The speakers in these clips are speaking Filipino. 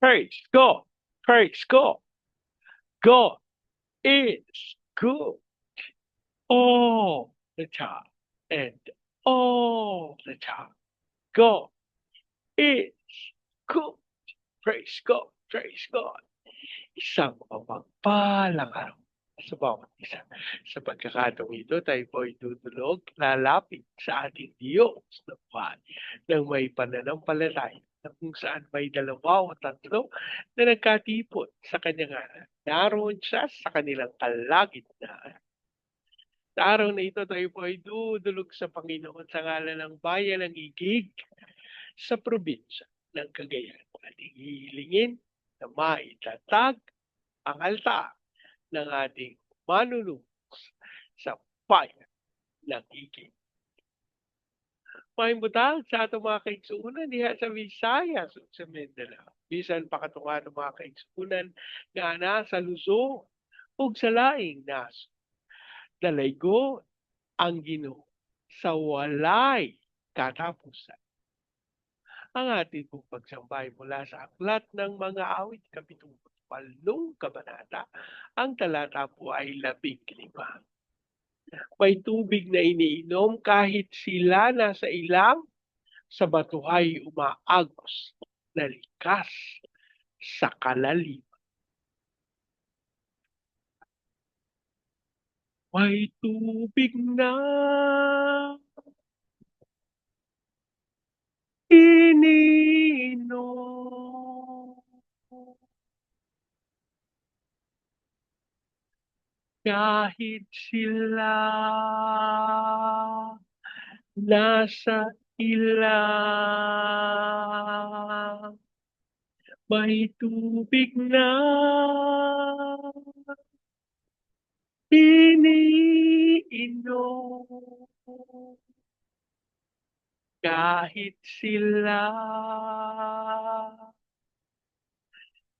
Praise God. Praise God. God is good all the time and all the time. God is good. Praise God. Praise God. Isang mapagpalang araw sa bawat isa. Sa pagkakataong ito, tayo po ay tutulog, lalapit sa ating Diyos na buhay ng may pananampalataya na kung saan may dalawa o tatlo na nagkatipon sa kanyang ngalan. Naroon siya sa kanilang kalagitnaan. Sa araw na ito, tayo po ay dudulog sa Panginoon sa ngalan ng bayan ng Igig sa probinsya ng Cagayan. Ating hihilingin na maitatag ang altar ng ating manunubos sa bayan ng Igig. May butang sa atong mga kaigsuunan diha sa Visayas ug sa Mindanao. Bisan pa katungan ng mga kaigsuunan nga na sa Luzon ug sa laing naso. Dalaygo ang Ginoo sa walay katapusan. Ang ating pong pagsambay mula sa aklat ng mga awit kapitulo walong kabanata, ang talata po ay labing lima. May tubig na iniinom kahit sila nasa ilang sa batuhay umaagos na likas sa kalaliman. May tubig na iniinom kahit sila nasa ilang may tubig na iniinom. Kahit sila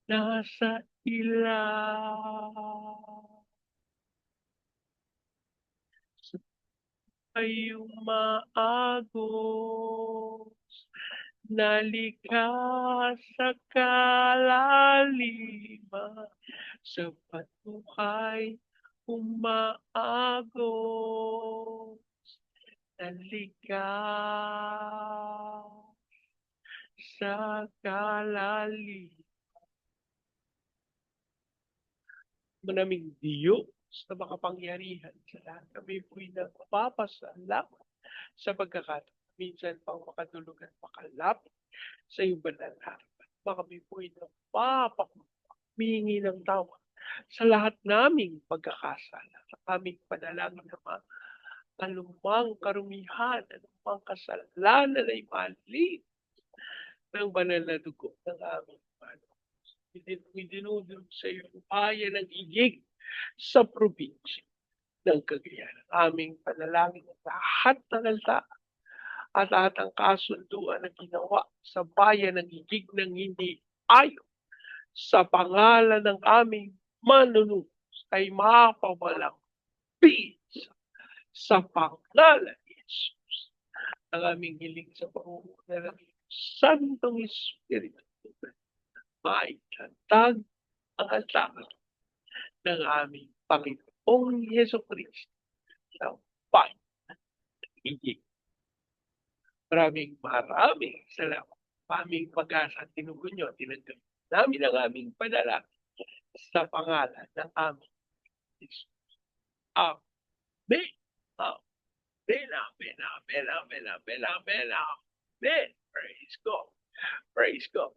nasa ilang kayong maagos nalika sa kalaliman sapat mo umaagos nalika sa kalaliman maraming diyo na makapangyarihan sa lahat. Kami po'y nagpapasalamat sa pagkakataon. Minsan pang makatulog at makalapit sa iyong banal na harapan. Kami po'y nagpapamingi ng tawa sa lahat naming pagkakasala, sa aming panalangin na mga anumang karumihan, anumang kasalanan ay mali ng banal na dugo ng aming Panginoon. Idinudulog sa iyo bayan ng igig sa probinsya ng Cagayan. Aming panalangin ng lahat ng alta at lahat ng kasunduan na ginawa sa bayan ng igig ng hindi ayo sa pangalan ng aming manunubos ay mapawalang peace sa pangalan ni Jesus. Ang aming hiling sa pangunguna ng Santong Espiritu may tatag ang altar ng aming Panginoong Yeso Kristo sa bayan Igig. Maraming maraming salamat. Aming pag-asa tinugon nyo, tinanggap namin ang aming padala sa pangalan ng aming Jesus. Amen. Amen. Amen. Amen. Amen. Amen. Amen. Amen. Praise God. Praise God.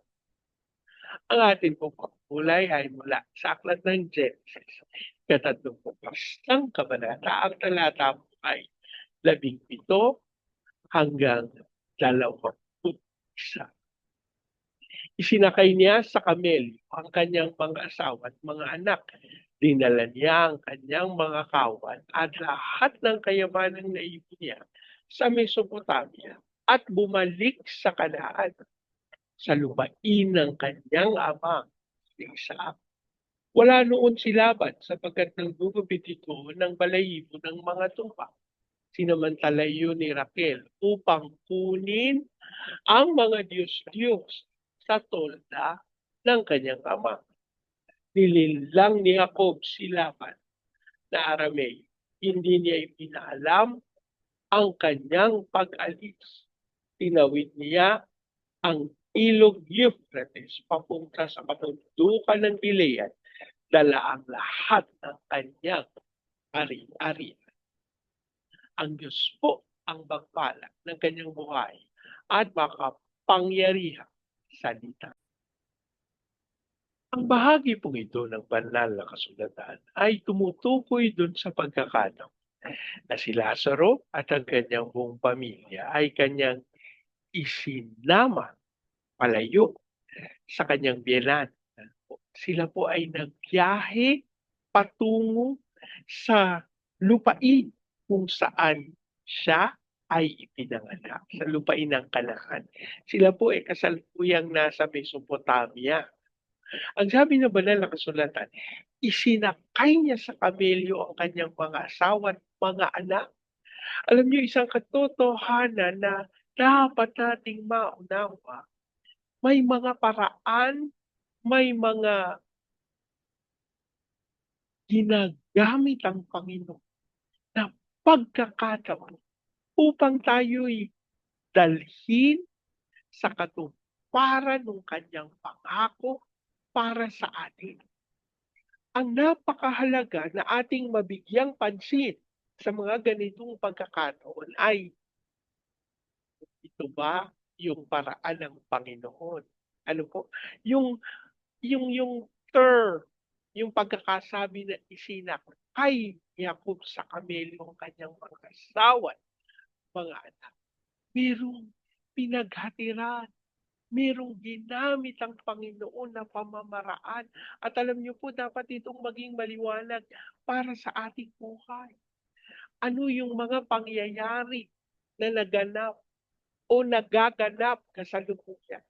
Ang ating pong kulay ay mula sa aklat ng Genesis. Katatlong po pastang kabanata. Ang talata po ay labing pito hanggang dalawang isa. Isinakay niya sa kamelyo ang kanyang mga asawa at mga anak. Dinala niya ang kanyang mga kawan at lahat ng kayamanan na ipon niya sa Mesopotamia at bumalik sa Kanaan sa lupain ng kanyang ama Isaac. Wala noon si Laban sapagkat nagugupit ito ng balayibo ng mga tupa. Sinamantala yun ni Raquel upang kunin ang mga Diyos-Diyos sa tolda ng kanyang ama. Nilinlang ni Jacob si Laban na Arameo. Hindi niya ipinaalam ang kanyang pag-alis. Tinawid niya ang ilog Euphrates papunta sa kabundukan ng Gilead, dala ang lahat ng kanyang ari-arian. Ang Diyos po ang magpala ng kanyang buhay at makapangyarihan salita. Ang bahagi pong ito ng banal na kasulatan ay tumutukoy dun sa pagkakataon na si Lazaro at ang kanyang buong pamilya ay kanyang isinama palayo sa kanyang biyanan. Sila po ay nagbiyahe patungo sa lupain kung saan siya ay ipinanganak sa lupain ng Kanaan. Sila po ay kasalukuyang nasa Mesopotamia. Ang sabi ng banal na kasulatan, isinakay niya sa kamelyo ang kanyang mga asawa at mga anak. Alam niyo, isang katotohanan na dapat nating maunawa. May mga paraan, may mga ginagamit ang Panginoon na pagkakataon upang tayo'y dalhin sa katuparan ng kanyang pangako para sa atin. Ang napakahalaga na ating mabigyang pansin sa mga ganitong pagkakataon ay ito ba yung paraan ng Panginoon? Ano po? Yung yung yung term, yung pagkakasabi na isinak kay Jacob sa kamelyo ang kanyang mga asawa, mga anak. Merong pinaghatiran merong ginamit ang Panginoon na pamamaraan. At alam niyo po, dapat itong maging maliwanag para sa ating buhay. Ano yung mga pangyayari na naganap o nagaganap kasalukuyan?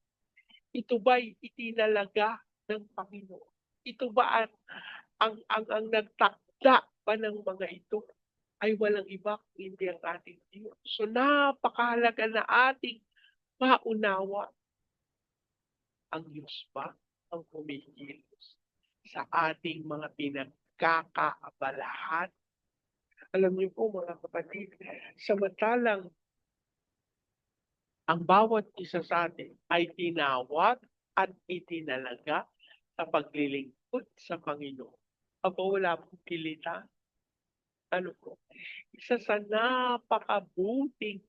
Ito ba'y itinalaga ng Panginoon? Ito ba ang, ang, ang, ang nagtakda pa ng mga ito? ay walang iba hindi ang ating Diyos. So napakahalaga na ating maunawa ang Diyos ba ang kumikilos sa ating mga pinagkakaabalahan? Alam niyo po mga kapatid, samantalang ang bawat isa sa atin ay tinawag at itinalaga sa paglilingkod sa Panginoon. Ako wala pong pilitan. Ano po? Isa sa napakabuting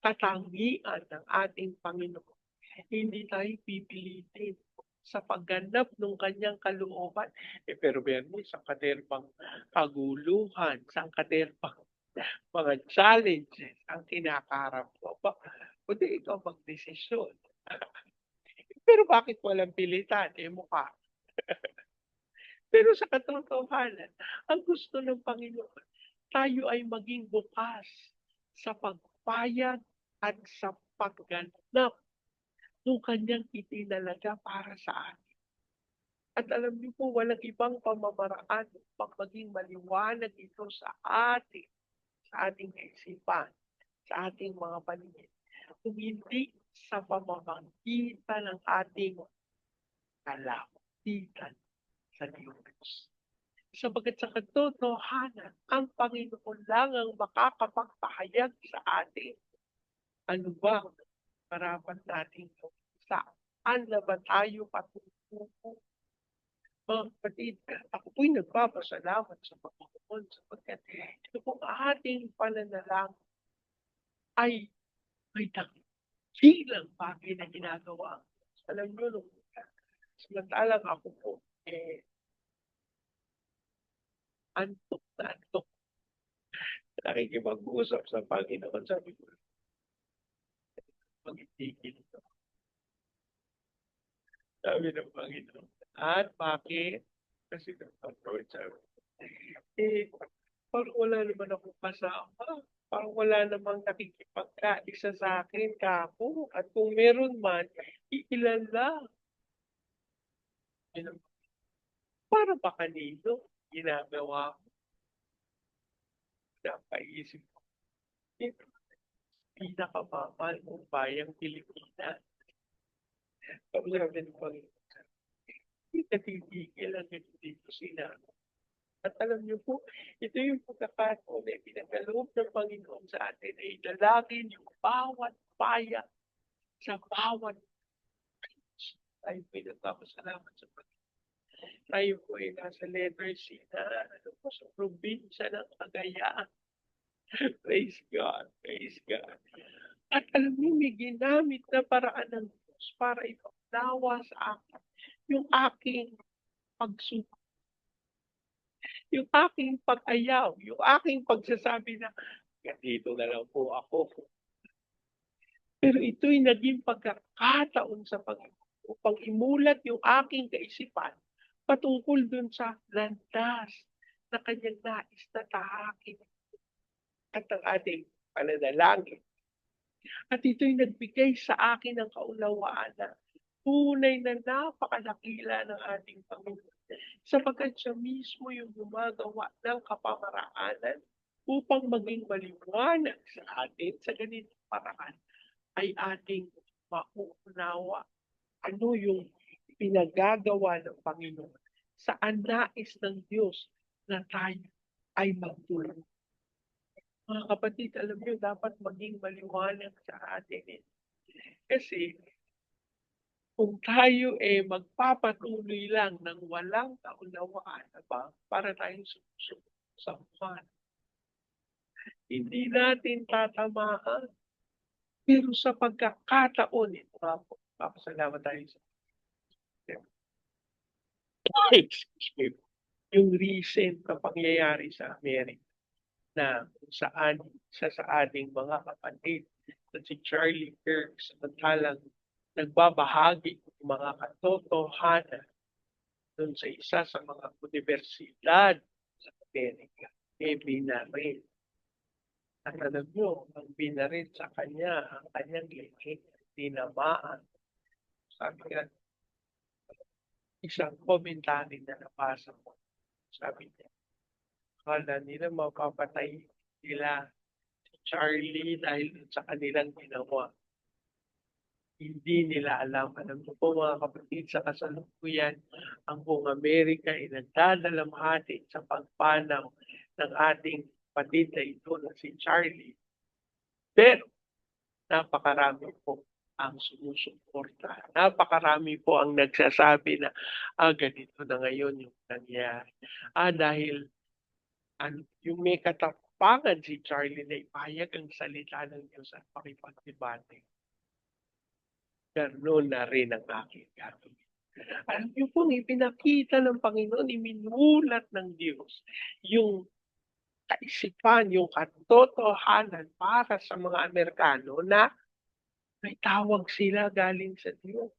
katangian ng ating Panginoon hindi tayo pipilitin sa pagganap ng kanyang kalooban. Eh, pero meron mo isang katerbang kaguluhan, isang katerbang mga challenges ang kinakarap ko. Kundi ikaw magdesisyon. pero bakit walang pilitan? Eh, mukha. pero sa katotohanan, ang gusto ng Panginoon, tayo ay maging bukas sa pagpayag at sa pagganap yung kanyang itinalaga para sa atin. At alam niyo po, walang ibang pamamaraan upang maging maliwanag ito sa atin, sa ating isipan, sa ating mga paligid. Hindi sa pamamagitan ng ating kalapitan sa Diyos. Sabagat sa katotohanan, ang Panginoon lang ang makakapagpahayag sa atin. Ano ba karapat nating saan na ba tayo patutungo? Mga kapatid, ako po'y nagpapasalamat sa Panginoon sapagkat ito ating pananalang ay may dakilang bagay na ginagawa. Alam nyo, nung samantalang ako po, eh, antok na antok. Nakikipag-usap sa Panginoon. Sabi ko, magigil ito. Sabi ng Panginoon. At bakit? Kasi nag-approach sabi. Eh, parang wala naman akong kasama. Parang wala namang nakikipagkaisa sa akin, kako. At kung meron man, iilan lang. Para ba kanino ginagawa ko? Napaisip ko. Pinakamamahal mong bayang Pilipinas. Sabi namin ng Panginoon, natitigil hanggang hindi ko sinabi. At alam niyo po, ito yung pagkakataon na pinagkaloob ng Panginoon sa atin ay dalangin yung bawat paya sa bawat tayo po ay nagpapasalamat sa Panginoon. Tayo po ay nasa letter C na ano po, sa probinsya ng Cagayan. praise God, praise God. At alam niyo, may ginamit na paraan ng Diyos para ipaglawa sa akin yung aking pagsuko. Yung aking pag-ayaw, yung aking pagsasabi na, ganito na lang po ako. Pero ito'y naging pagkakataon sa Panginoon upang imulat yung aking kaisipan patungkol dun sa landas na kanyang nais na tahakin at ang ating pananalangin. At ito'y nagbigay sa akin ng kaunawaan na tunay na napakalakila ng ating Panginoon sapagkat siya mismo yung gumagawa ng kapamaraanan upang maging maliwanag sa atin sa ganitong paraan ay ating mauunawa ano yung pinagagawa ng Panginoon saan nais ng Diyos na tayo ay magtulong. Mga kapatid, alam niyo, dapat maging maliwanag sa atin. Eh. Kasi, kung tayo eh magpapatuloy lang ng walang kaunawaan ba, para tayong sumusunod sa buwan, hindi natin tatamaan. Pero sa pagkakataon ito, Papasalamat tayo sa yung recent na pangyayari sa Amerika na kung saan isa sa ating mga kapatid na si Charlie Kirk samantalang nagbabahagi ng mga katotohanan dun sa isa sa mga universidad sa Amerika, eh binaril. At alam nyo, ang binaril sa kanya, ang kanyang lihim, tinamaan sabi nga, isang komentary na nabasa ko. Sabi niya, akala nila mapapatay nila si Charlie dahil sa kanilang ginawa. Hindi nila alam. Alam mo po mga kapatid, sa kasalukuyan, ang buong Amerika ay nagdadalamhati sa pagpanaw ng ating kapatid na ito na si Charlie. Pero, napakarami po ang sumusuporta. Napakarami po ang nagsasabi na, ah, ganito na ngayon yung nangyari. Ah, dahil ano, yung may katapangan si Charlie na ipayag ang salita ng Diyos at pakipagbibate. Ganoon na rin ang aking gagawin. Alam niyo po, ipinakita ng Panginoon, iminulat ng Diyos yung kaisipan, yung katotohanan para sa mga Amerikano na may tawag sila galing sa Diyos.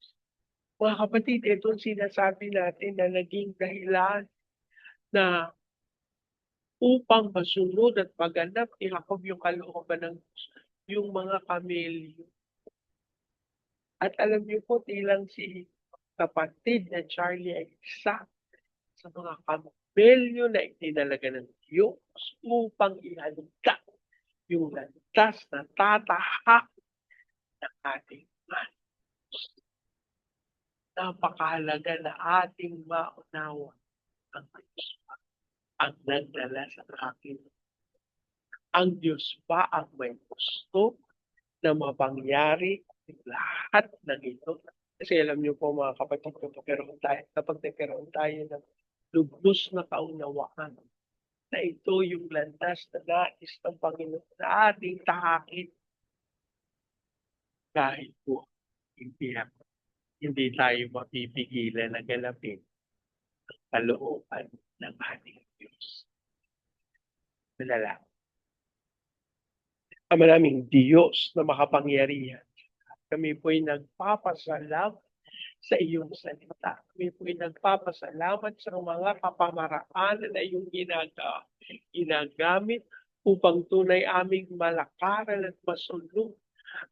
Mga kapatid, ito ang sinasabi natin na naging dahilan na upang masunod at maganap ni yung kalooban ng Diyos, yung mga kamelyo. At alam niyo po, tilang si kapatid na Charlie ay isa sa mga kamelyo na itinalaga ng Diyos upang ihalugda yung landas na tatahak ng ating manos. Napakahalaga na ating maunawa ang Diyos pa ang nagdala sa akin. Ang Diyos pa ang may gusto na mapangyari lahat ng ito. Kasi alam niyo po mga kapatid, kapag tayo, kapag nagkaroon tayo ng lubos na kaunawaan na ito yung landas na nais ng Panginoon na ating tahakin kahit po hindi, hindi tayo mapipigilan na galapin ang kalooban ng ating Diyos. Malala. Ang maraming Diyos na makapangyarihan. Kami po'y nagpapasalamat sa iyong salita. Kami po'y nagpapasalamat sa mga kapamaraan na iyong ginagawa, ginagamit upang tunay aming malakaran at masulong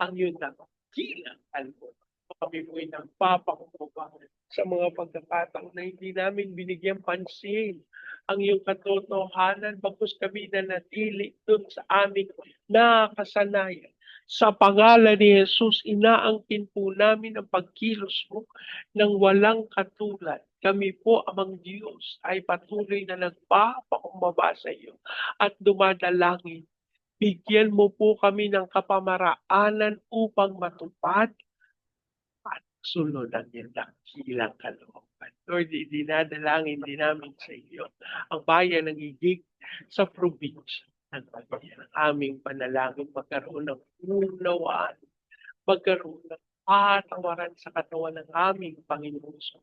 ang iyong dapat dakilang alpon. Kami po ay nagpapakumbaba sa mga pagkakataon na hindi namin binigyan pansin ang iyong katotohanan bagkus kami na natili doon sa aming nakasanayan Sa pangalan ni Jesus, inaangkin po namin ang pagkilos mo ng walang katulad. Kami po, amang Diyos, ay patuloy na nagpapakumbaba sa iyo at dumadalangin. Bigyan mo po kami ng kapamaraanan upang matupad at sunod ang iyong dakilang kalooban. Lord, dinadalangin din namin sa iyo ang bayan ng Igig sa probinsya. Ang aming panalangin magkaroon ng unawaan, magkaroon ng patawaran sa katawan ng aming Panginoon sa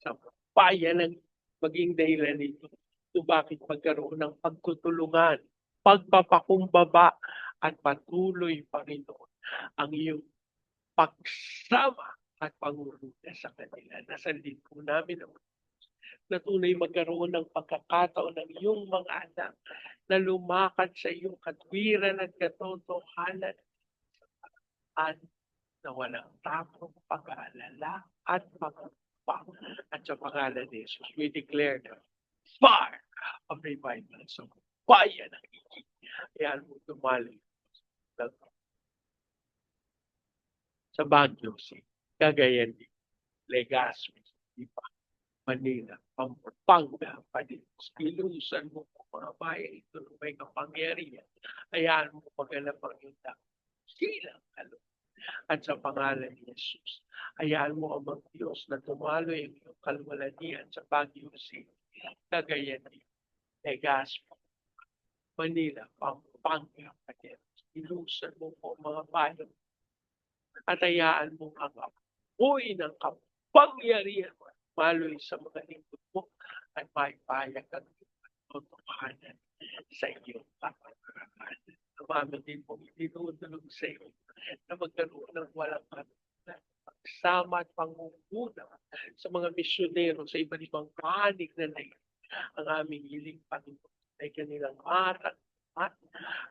sa bayan ng maging dahilan nito kung bakit magkaroon ng pagtutulungan, pagpapakumbaba at patuloy, Panginoon, ang iyong pagsama at pangunguna sa kanila. Din po namin ang na tunay magkaroon ng pagkakataon ng iyong mga anak na lumakad sa iyong katwiran at katotohanan at na walang tapong pag-aalala at pagpapang. At sa pangalan ni Jesus, we declare the fire of revival sa bayan ng Igig. Ayan mo tumali sa Baguio City, Cagayan Legazpi, Ipa, Manila, Pampanga, Panilos, ilusan mo po mga bayan ito na may kapangyarihan. Hayaan mo maganap ang iyong silang kalo. At sa pangalan ni Jesus, hayaan mo ang mga Diyos na tumaloy ang iyong kalwalanian sa Baguio City, Cagayan de Legazpi, Manila, Pampanga, Panilos. Ilusan mo po mga bayan. At hayaan mo ang apoy ng kapangyarihan. mo maloy sa mga lingkod mo at maipayag ang totohanan sa iyong kapanaran. Naman din po itinutulog sa iyo na magkaroon ng walang katulad pagsama at pangunguna sa mga misyonero sa iba't ibang panig na nais ang aming hiling Panginoon ay kanilang matat at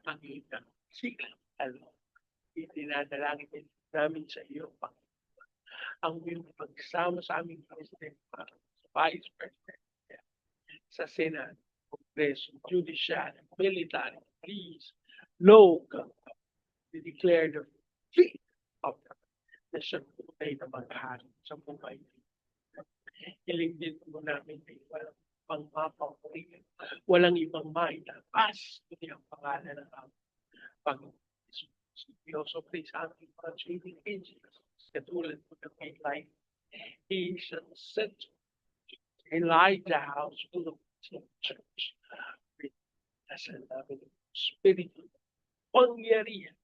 ang ilang silang alam. Itinadalangin namin sa iyo, Panginoon ang iyong pagsama sa aming President, sa Vice President, sa Senate, Kongreso, Judicial, Military, Police, Local, we declare the fate of the nation tunay na maghari sa buhay. Hiling din po namin ay walang pang mapapurihan, walang ibang maitaas, kundi ang pangalan ng aming Panginoon. We also place aming mga training angels katulad po ng may life Asian Center, Elijah House, Philippine Church. Dasal namin ng Espiritu, pangyarihan,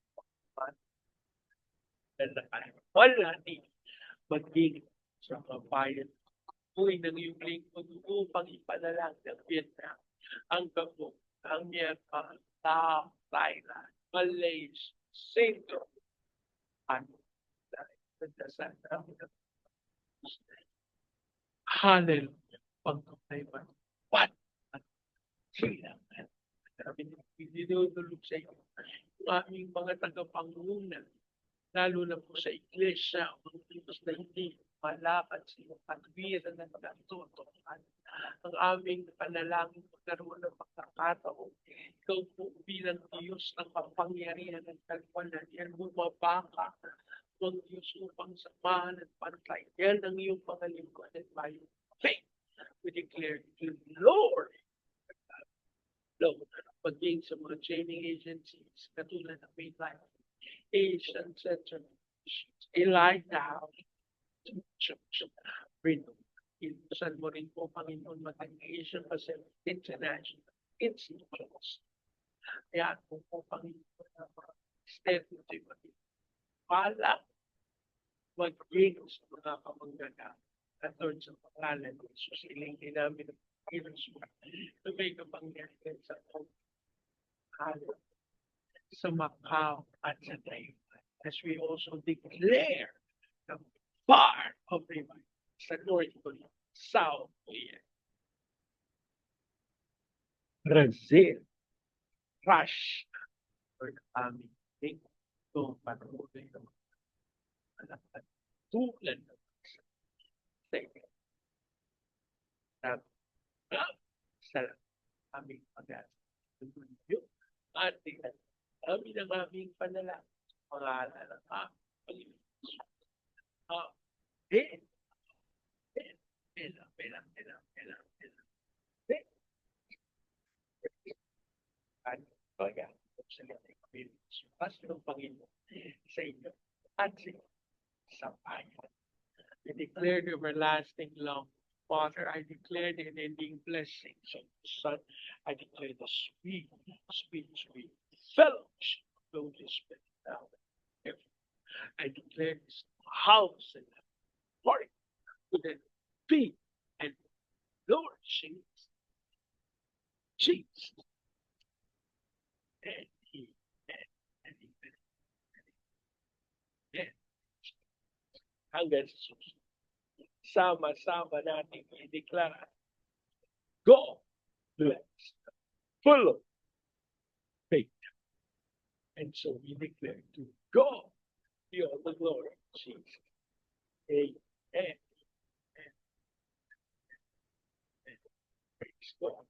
wala din maging sa mga bayan. Uy, ng iyong lingkod upang ipanalang ng Vietnam, ang Gabon, ang Myanmar, Laos, Thailand, Malaysia, Singapore, ano, nagdasal namin ng Hallelujah. Pagkakay man. What? At sila. Sabi niya, dinudulog sa iyo. Yung aming mga tagapangunan, lalo na po sa iglesia, ang Diyos na hindi malakad sa iyong katwiran ng natutukan. Ang aming panalangin magkaroon ng pagkakataon. Ikaw po bilang Diyos ng kapangyarihan ng kalwanan. Yan bumaba ka ng Diyos upang samahan at pantay. Yan ang iyong pangalingkod at by faith. We declare to Lord, Lord, maging sa mga training agencies, katulad ng Maylife, Asian Center, Elijah House, Church, Freedom. Ilusan mo rin po, Panginoon, maging Asian Pacific International Institutions. Kaya po po, Panginoon, na mga stereotype, wala maging sa mga kamanggana at Lord sa pangalan ni Jesus, ilingin namin ang Panginoon na may kapangyarihan sa pagkakalala sa Macau at sa Taiwan. As we also declare the fire of revival sa North Korea, South Korea, Brazil, Russia, Lord, aming Tulad na. Teka. Salamat. Aming pag-asa. Ating amin ang aming panalangin. Pangalan ng aming Amen. Pela, pela, pela, pela, pela. Ano ba yan? Salamat. Ng Panginoon sa inyo at sa sa bayan. I declare the everlasting love. Father, I declare the unending blessings of the Son. I declare the sweet, sweet, sweet fellowship of the Holy Spirit now. I declare this house and heart with the feet and Lord Jesus. Jesus. And, and he and, and, and. Hanggang sa susunod. Sama-sama natin i-declare. Go blessed, full of faith. And so we declare to God be all the glory, of Jesus. Amen. Amen. God. Praise God.